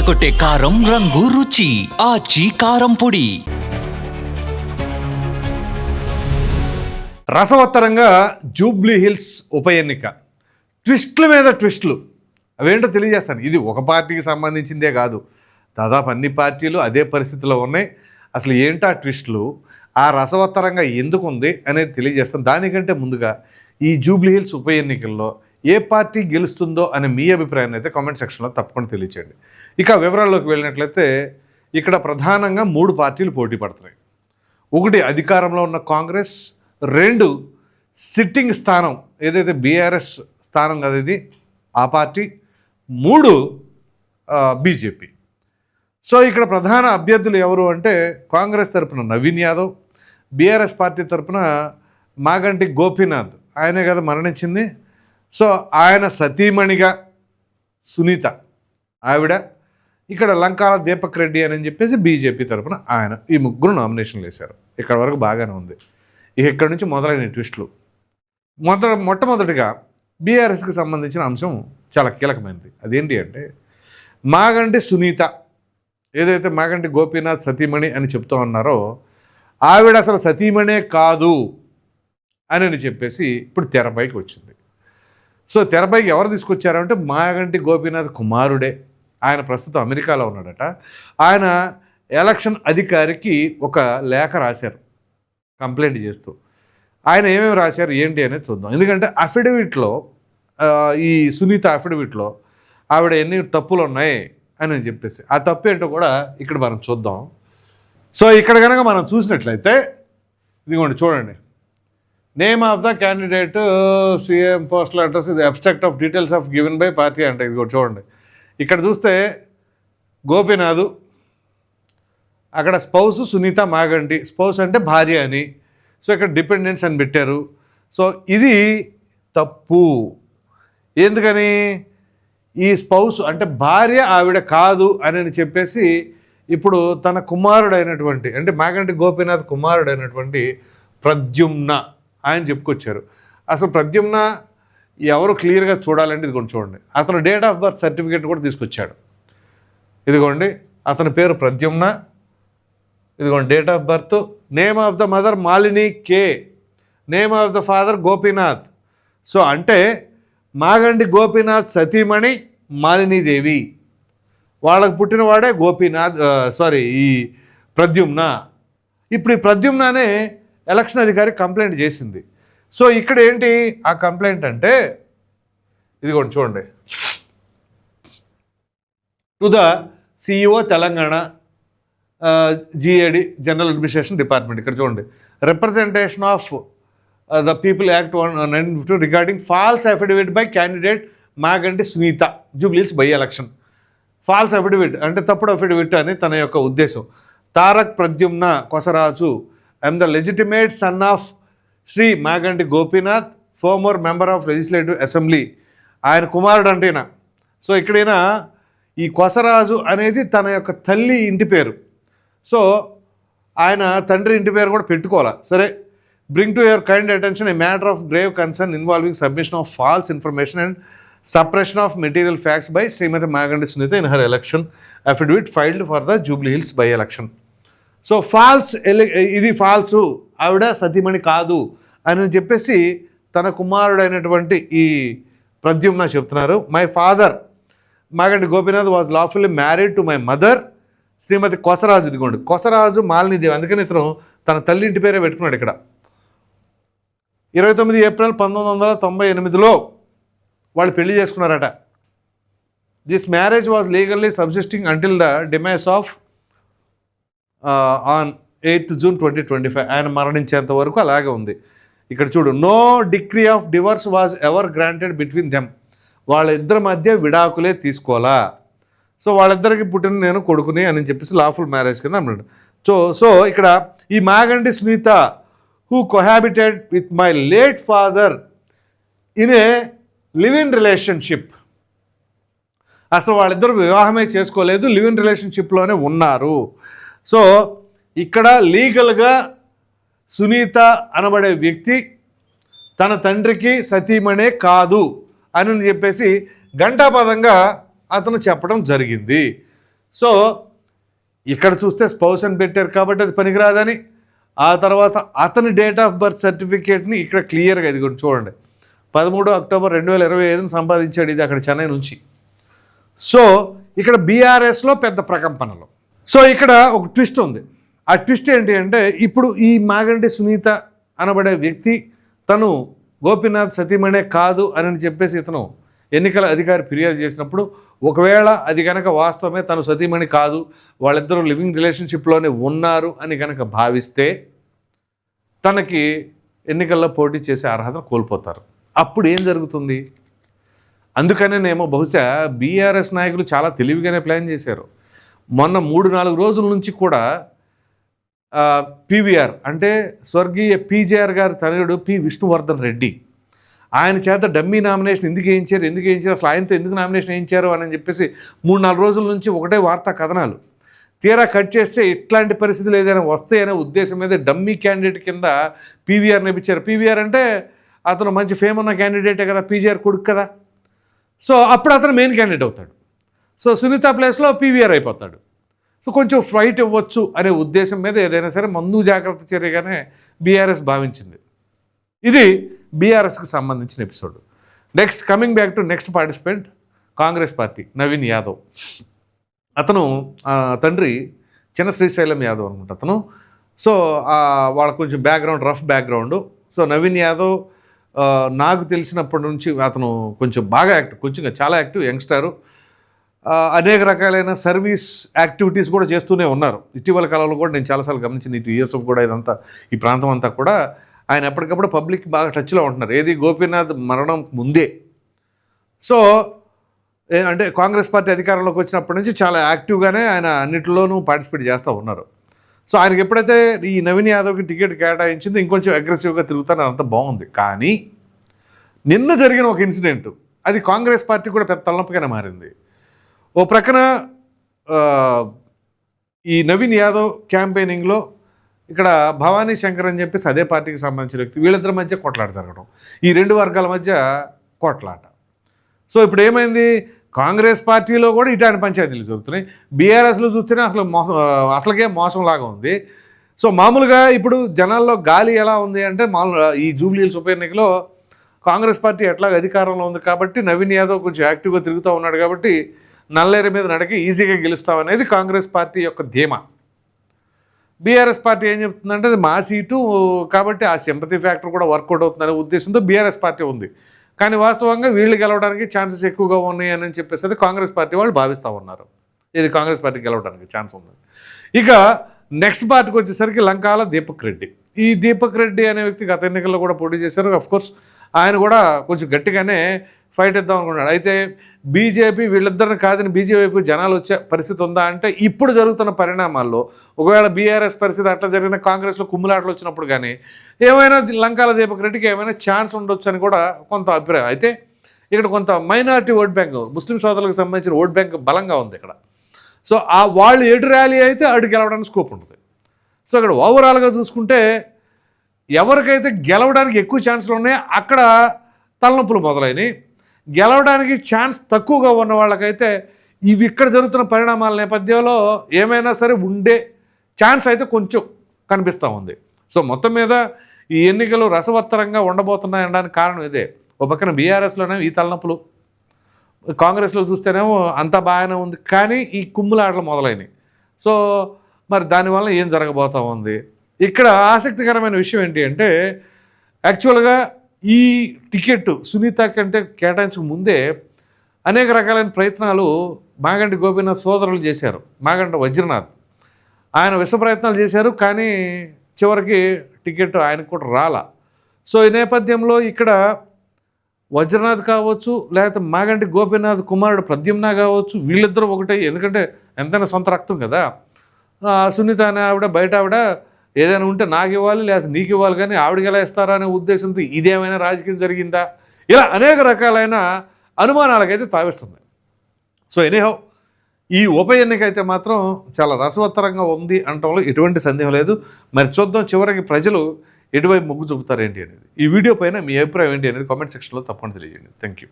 అదరగొట్టే కారం రంగు రుచి ఆచి కారం పొడి. రసవత్తరంగా జూబ్లీ హిల్స్ ఉప ఎన్నిక. ట్విస్టుల మీద ట్విస్టులు. అవేంటో తెలియజేస్తాను. ఇది ఒక పార్టీకి సంబంధించిందే కాదు. దాదాపు అన్ని పార్టీలు అదే పరిస్థితిలో ఉన్నాయి. అసలు ఏంటా ట్విస్టులు? ఆ రసవత్తరంగా ఎందుకు ఉంది అనేది తెలియజేస్తాను. దానికంటే ముందుగా ఈ జూబ్లీ హిల్స్ ఉప ఎన్నికల్లో ఏ పార్టీ గెలుస్తుందో అనే మీ అభిప్రాయాన్ని అయితే కామెంట్ సెక్షన్లో తప్పకుండా తెలియచేయండి. ఇక వివరాల్లోకి వెళ్ళినట్లయితే ఇక్కడ ప్రధానంగా మూడు పార్టీలు పోటీ పడుతున్నాయి. ఒకటి అధికారంలో ఉన్న కాంగ్రెస్ రెండు సిట్టింగ్ స్థానం ఏదైతే బీఆర్ఎస్ స్థానం కదా ఇది ఆ పార్టీ మూడు బీజేపీ. సో ఇక్కడ ప్రధాన అభ్యర్థులు ఎవరు అంటే కాంగ్రెస్ తరపున నవీన్ యాదవ్ బీఆర్ఎస్ పార్టీ తరపున మాగంటి గోపీనాథ్. ఆయనే కదా మరణించింది. సో ఆయన సతీమణిగా సునీత ఆవిడ ఇక్కడ లంకాల దీపక్ రెడ్డి అని చెప్పేసి బీజేపీ తరపున ఆయన ఈ ముగ్గురు నామినేషన్లు వేశారు. ఇక్కడ వరకు బాగానే ఉంది. ఇక ఇక్కడ నుంచి మొదలైన ట్విస్టులు. మొదట మొట్టమొదటిగా బీఆర్ఎస్కి సంబంధించిన అంశం చాలా కీలకమైనది. అదేంటి అంటే మాగంటి సునీత ఏదైతే మాగంటి గోపీనాథ్ సతీమణి అని చెప్తూ ఉన్నారో ఆవిడ అసలు సతీమణే కాదు అని చెప్పేసి ఇప్పుడు తెరపైకి వచ్చింది. సో తెరపైకి ఎవరు తీసుకొచ్చారంటే మాగంటి గోపీనాథ్ కుమారుడే. ఆయన ప్రస్తుతం అమెరికాలో ఉన్నాడట. ఆయన ఎలక్షన్ అధికారికి ఒక లేఖ రాశారు. కంప్లైంట్ చేస్తూ. ఆయన ఏమేమి రాశారు ఏంటి అనేది చూద్దాం. ఎందుకంటే అఫిడవిట్లో ఈ సునీత అఫిడవిట్లో ఆవిడ ఎన్ని తప్పులు ఉన్నాయి అని చెప్పేసి. ఆ తప్పు ఏంటో కూడా ఇక్కడ మనం చూద్దాం. సో ఇక్కడ కనుక మనం చూసినట్లయితే ఇదిగోండి చూడండి. Name of the candidate CM postal address ఇది abstract of details of given by party అంటే ఇది కూడా చూడండి. ఇక్కడ చూస్తే గోపీనాథ్ అక్కడ స్పౌస్ సునీత మాగంటి. స్పౌస్ అంటే భార్య అని. సో ఇక్కడ డిపెండెంట్స్ అని పెట్టారు. సో ఇది తప్పు. ఎందుకని? ఈ స్పౌస్ అంటే భార్య ఆవిడ కాదు అని చెప్పేసి ఇప్పుడు తన కుమారుడైనటువంటి అంటే మాగంటి గోపీనాథ్ కుమారుడైనటువంటి ప్రద్యుమ్న ఆయన చెప్పుకొచ్చారు. అసలు ప్రద్యుమ్న ఎవరు క్లియర్గా చూడాలంటే ఇది కొంచెం చూడండి. అతను డేట్ ఆఫ్ బర్త్ సర్టిఫికేట్ కూడా తీసుకొచ్చాడు. ఇదిగోండి అతని పేరు ప్రద్యుమ్న. ఇదిగోండి date of birth name of the mother Malini K. Name of the father Gopinath. So అంటే మాగండి గోపీనాథ్ సతీమణి మాలినీదేవి వాళ్ళకు పుట్టినవాడే గోపీనాథ్ సారీ ఈ ప్రద్యుమ్న. ఇప్పుడు ఈ ప్రద్యుమ్ననే ఎలక్షన్ అధికారి కంప్లైంట్ చేసింది. సో ఇక్కడ ఏంటి ఆ కంప్లైంట్ అంటే ఇదిగోండి చూడండి. To the CEO Telangana GAD general administration department. ఇక్కడ చూడండి. Representation of the people act one nine fifty regarding false affidavit by candidate Maganti Sunitha Jubilee's by election. False affidavit అంటే తప్పుడు అఫిడవిట్ అని తన యొక్క ఉద్దేశం. Tarak Pradyumna Kosaraju I am the legitimate son of Shri Maganti Gopinath former member of legislative assembly. ఆయన కుమారుడు అంటేనా so ఇక్కడైనా ఈ కొసరాజు అనేది తన యొక్క తల్లి ఇంటి పేరు. సో ఆయన తండ్రి ఇంటి పేరు కూడా పెట్టుకోవాలా? సరే bring to your kind attention a matter of grave concern involving submission of false information and suppression of material facts by Shrimati Maganti Sunitha in her election affidavit filed for the Jubilee Hills by election so false ఎలి ఇది false. ఆవిడ సతీమణి కాదు అని చెప్పేసి తన కుమారుడైనటువంటి ఈ ప్రద్యుమ్న చెప్తున్నారు. My father Maganti Gopinath was lawfully married to my mother Shrimati Kosaraju ఇదిగోండి. కొసరాజు మాలినీదేవి. అందుకని ఇతను తన తల్లి ఇంటి పేరే పెట్టుకున్నాడు ఇక్కడ. ఇరవై తొమ్మిది ఏప్రిల్ పంతొమ్మిది వందల తొంభై ఎనిమిదిలో వాళ్ళు పెళ్ళి చేసుకున్నారట. This marriage was legally subsisting until the demise of on eighth June twenty twenty five. ఆయన మరణించేంత వరకు అలాగే ఉంది. ఇక్కడ చూడు no degree of divorce was ever granted between them వాళ్ళిద్దరి మధ్య విడాకులే తీసుకోవాలా? సో వాళ్ళిద్దరికి పుట్టిన నేను కొడుకుని అని చెప్పేసి లాఫుల్ మ్యారేజ్ కింద అన్నాడు. సో సో ఇక్కడ ఈ Maganti Sunitha who cohabited with my late father in a live in relationship అసలు వాళ్ళిద్దరు వివాహమే చేసుకోలేదు లివ్ ఇన్ రిలేషన్షిప్లోనే ఉన్నారు. సో ఇక్కడ లీగల్గా సునీత అనబడే వ్యక్తి తన తండ్రికి సతీమణే కాదు అని చెప్పేసి ఘంటాపదంగా అతను చెప్పడం జరిగింది. సో ఇక్కడ చూస్తే స్పౌస్ అని పెట్టారు కాబట్టి అది పనికిరాదని. ఆ తర్వాత అతని డేట్ ఆఫ్ బర్త్ సర్టిఫికేట్ని ఇక్కడ క్లియర్గా ఇది కూడా చూడండి. పదమూడు అక్టోబర్ రెండు వేల ఇరవై ఐదుని సంపాదించాడు ఇది అక్కడ చెన్నై నుంచి. సో ఇక్కడ బీఆర్ఎస్లో పెద్ద ప్రకంపనలు. సో ఇక్కడ ఒక ట్విస్ట్ ఉంది. ఆ ట్విస్ట్ ఏంటి అంటే ఇప్పుడు ఈ మాగంటి సునీత అనబడే వ్యక్తి తను గోపీనాథ్ సతీమణే కాదు అని చెప్పేసి ఇతను ఎన్నికల అధికారి ఫిర్యాదు చేసినప్పుడు ఒకవేళ అది కనుక వాస్తవమే తను సతీమణి కాదు వాళ్ళిద్దరూ లివింగ్ రిలేషన్షిప్లోనే ఉన్నారు అని కనుక భావిస్తే తనకి ఎన్నికల్లో పోటీ చేసే అర్హత కోల్పోతారు. అప్పుడు ఏం జరుగుతుంది? అందుకనేనేమో బహుశా బీఆర్ఎస్ నాయకులు చాలా తెలివిగానే ప్లాన్ చేశారు. మొన్న మూడు నాలుగు రోజుల నుంచి కూడా పీవీఆర్ అంటే స్వర్గీయ పీజేఆర్ గారి తనయుడు పి. విష్ణువర్ధన్ రెడ్డి ఆయన చేత డమ్మీ నామినేషన్ ఎందుకు వేయించారు ఎందుకు వేయించారు అసలు ఆయనతో ఎందుకు నామినేషన్ వేయించారు అని చెప్పేసి మూడు నాలుగు రోజుల నుంచి ఒకటే వార్తా కథనాలు. తీరా కట్ చేస్తే ఇట్లాంటి పరిస్థితులు ఏదైనా వస్తాయనే ఉద్దేశం మీద డమ్మీ క్యాండిడేట్ కింద పీవీఆర్ నేపించారు పీవీఆర్ అంటే అతను మంచి ఫేమ్ ఉన్న క్యాండిడేటే కదా పీజీఆర్ కొడుకు కదా. సో అప్పుడు అతను మెయిన్ క్యాండిడేట్ అవుతాడు. సో సునీత ప్లేస్లో పీవీఆర్ అయిపోతాడు. సో కొంచెం ఫైట్ ఇవ్వచ్చు అనే ఉద్దేశం మీద ఏదైనా సరే మందు జాగ్రత్త చర్యగానే బీఆర్ఎస్ భావించింది. ఇది బీఆర్ఎస్కి సంబంధించిన episode. Next coming back to next participant Congress party Naveen Yadav. అతను తండ్రి చిన్న శ్రీశైలం యాదవ్ అనమాట అతను. సో వాళ్ళ కొంచెం background rough background so Naveen Yadav నాకు తెలిసినప్పటి నుంచి అతను కొంచెం బాగా యాక్టివ్ కొంచెం చాలా యాక్టివ్ యంగ్స్టారు. అనేక రకాలైన సర్వీస్ యాక్టివిటీస్ కూడా చేస్తూనే ఉన్నారు. ఇటీవల కాలంలో కూడా నేను చాలాసార్లు గమనించింది ఇటు యూఎస్ఎఫ్ కూడా ఇదంతా ఈ ప్రాంతం అంతా కూడా ఆయన ఎప్పటికప్పుడు పబ్లిక్ బాగా టచ్లో ఉంటున్నారు. ఏది గోపీనాథ్ మరణం ముందే. సో అంటే కాంగ్రెస్ పార్టీ అధికారంలోకి వచ్చినప్పటి నుంచి చాలా యాక్టివ్గానే ఆయన అన్నిటిలోనూ పార్టిసిపేట్ చేస్తూ ఉన్నారు. సో ఆయనకి ఎప్పుడైతే ఈ నవీన్ యాదవ్కి టికెట్ కేటాయించింది ఇంకొంచెం అగ్రెసివ్గా తిరుగుతాను అంత బాగుంది. కానీ నిన్న జరిగిన ఒక ఇన్సిడెంట్ అది కాంగ్రెస్ పార్టీ కూడా పెద్ద తలనొప్పిగానే మారింది. ఓ ప్రక్కన ఈ నవీన్ యాదవ్ క్యాంపెయినింగ్లో ఇక్కడ భవానీ శంకర్ అని చెప్పేసి అదే పార్టీకి సంబంధించిన వ్యక్తి వీళ్ళిద్దరి మధ్య కొట్లాట జరగడం ఈ రెండు వర్గాల మధ్య కొట్లాట. సో ఇప్పుడు ఏమైంది? కాంగ్రెస్ పార్టీలో కూడా ఇటాని పంచాయతీలు జరుగుతున్నాయి. బీఆర్ఎస్లో చూస్తేనే అసలు మోసం అసలుకే మోసంలాగా ఉంది. సో మామూలుగా ఇప్పుడు జనాల్లో గాలి ఎలా ఉంది అంటే మామూలు ఈ జూబ్లీహిల్స్ ఉప ఎన్నికలో కాంగ్రెస్ పార్టీ ఎట్లాగ అధికారంలో ఉంది కాబట్టి నవీన్ యాదవ్ కొంచెం యాక్టివ్గా తిరుగుతూ ఉన్నాడు కాబట్టి నల్లేరు మీద నడక ఈజీగా గెలుస్తామనేది కాంగ్రెస్ పార్టీ యొక్క ధీమా. బీఆర్ఎస్ పార్టీ ఏం చెప్తుందంటే అది మా సీటు కాబట్టి ఆ సింపతి ఫ్యాక్టర్ కూడా వర్కౌట్ అవుతుందనే ఉద్దేశంతో బీఆర్ఎస్ పార్టీ ఉంది. కానీ వాస్తవంగా వీళ్ళు గెలవడానికి ఛాన్సెస్ ఎక్కువగా ఉన్నాయి అని చెప్పేసి అది కాంగ్రెస్ పార్టీ వాళ్ళు భావిస్తూ ఉన్నారు. ఇది కాంగ్రెస్ పార్టీ గెలవడానికి ఛాన్స్ ఉంది. ఇక నెక్స్ట్ పార్టీకి వచ్చేసరికి లంకాల దీపక్ రెడ్డి. ఈ దీపక్ రెడ్డి అనే వ్యక్తి గత ఎన్నికల్లో కూడా పోటీ చేశారు. అఫ్కోర్స్ ఆయన కూడా కొంచెం గట్టిగానే ఫైట్ ఇద్దాం అనుకున్నాడు అయితే బీజేపీ వీళ్ళిద్దరిని కాదని బీజేపీ జనాలు వచ్చే పరిస్థితి ఉందా అంటే ఇప్పుడు జరుగుతున్న పరిణామాల్లో ఒకవేళ బీఆర్ఎస్ పరిస్థితి అట్లా జరిగిన కాంగ్రెస్లో కుమ్ములాటలు వచ్చినప్పుడు కానీ ఏమైనా లంకాల దీపక్ రెడ్డికి ఏమైనా ఛాన్స్ ఉండొచ్చు అని కూడా కొంత అభిప్రాయం. అయితే ఇక్కడ కొంత మైనారిటీ ఓట్ బ్యాంక్ ముస్లిం సోదరులకు సంబంధించిన ఓట్ బ్యాంక్ బలంగా ఉంది ఇక్కడ. సో ఆ వాళ్ళు ఎటు ర్యాలీ అయితే అటు గెలవడానికి స్కోప్ ఉంటుంది. సో ఇక్కడ ఓవరాల్గా చూసుకుంటే ఎవరికైతే గెలవడానికి ఎక్కువ ఛాన్సులు ఉన్నాయో అక్కడ తలనొప్పులు మొదలైనవి. గెలవడానికి ఛాన్స్ తక్కువగా ఉన్న వాళ్ళకైతే ఇవి ఇక్కడ జరుగుతున్న పరిణామాల నేపథ్యంలో ఏమైనా సరే ఉండే ఛాన్స్ అయితే కొంచెం కనిపిస్తూ ఉంది. సో మొత్తం మీద ఈ ఎన్నికలు రసవత్తరంగా ఉండబోతున్నాయి అనడానికి కారణం ఇదే. ఒక పక్కన బీఆర్ఎస్లోనే ఈ తలనొప్పులు కాంగ్రెస్లో చూస్తేనేమో అంత బాగానే ఉంది కానీ ఈ కుమ్ములాటలు మొదలైనవి సో మరి దానివల్ల ఏం జరగబోతా ఉంది? ఇక్కడ ఆసక్తికరమైన విషయం ఏంటి అంటే యాక్చువల్గా ఈ టికెట్ సునీత కంటే కేటాయించక ముందే అనేక రకాలైన ప్రయత్నాలు మాగంటి గోపీనాథ్ సోదరులు చేశారు. మాగంటి వజ్రనాథ్. ఆయన విష ప్రయత్నాలు చేశారు కానీ చివరికి టికెట్ ఆయనకు కూడా రాలా. సో ఈ నేపథ్యంలో ఇక్కడ వజ్రనాథ్ కావచ్చు లేకపోతే మాగంటి గోపీనాథ్ కుమారుడు ప్రద్యుమ్న కావచ్చు వీళ్ళిద్దరూ ఒకటే ఎందుకంటే ఎంతైనా సొంత రక్తం కదా. సునీత అనే ఆవిడ బయట ఆవిడ ఏదైనా ఉంటే నాకు ఇవ్వాలి లేకపోతే నీకు ఇవ్వాలి కానీ ఆవిడకి ఎలా ఇస్తారా అనే ఉద్దేశంతో ఇదేమైనా రాజకీయం జరిగిందా? ఇలా అనేక రకాలైన అనుమానాలకైతే తావిస్తుంది సో ఎనీహౌ ఈ ఉప ఎన్నిక అయితే మాత్రం చాలా రసవత్తరంగా ఉంది అనటంలో ఎటువంటి సందేహం లేదు. మరి చూద్దాం చివరికి ప్రజలు ఎటువైపు మొగ్గు చూపుతారు ఏంటి అనేది. ఈ వీడియో పైన మీ అభిప్రాయం ఏంటి అనేది కామెంట్ సెక్షన్లో తప్పకుండా తెలియజేయండి. Thank you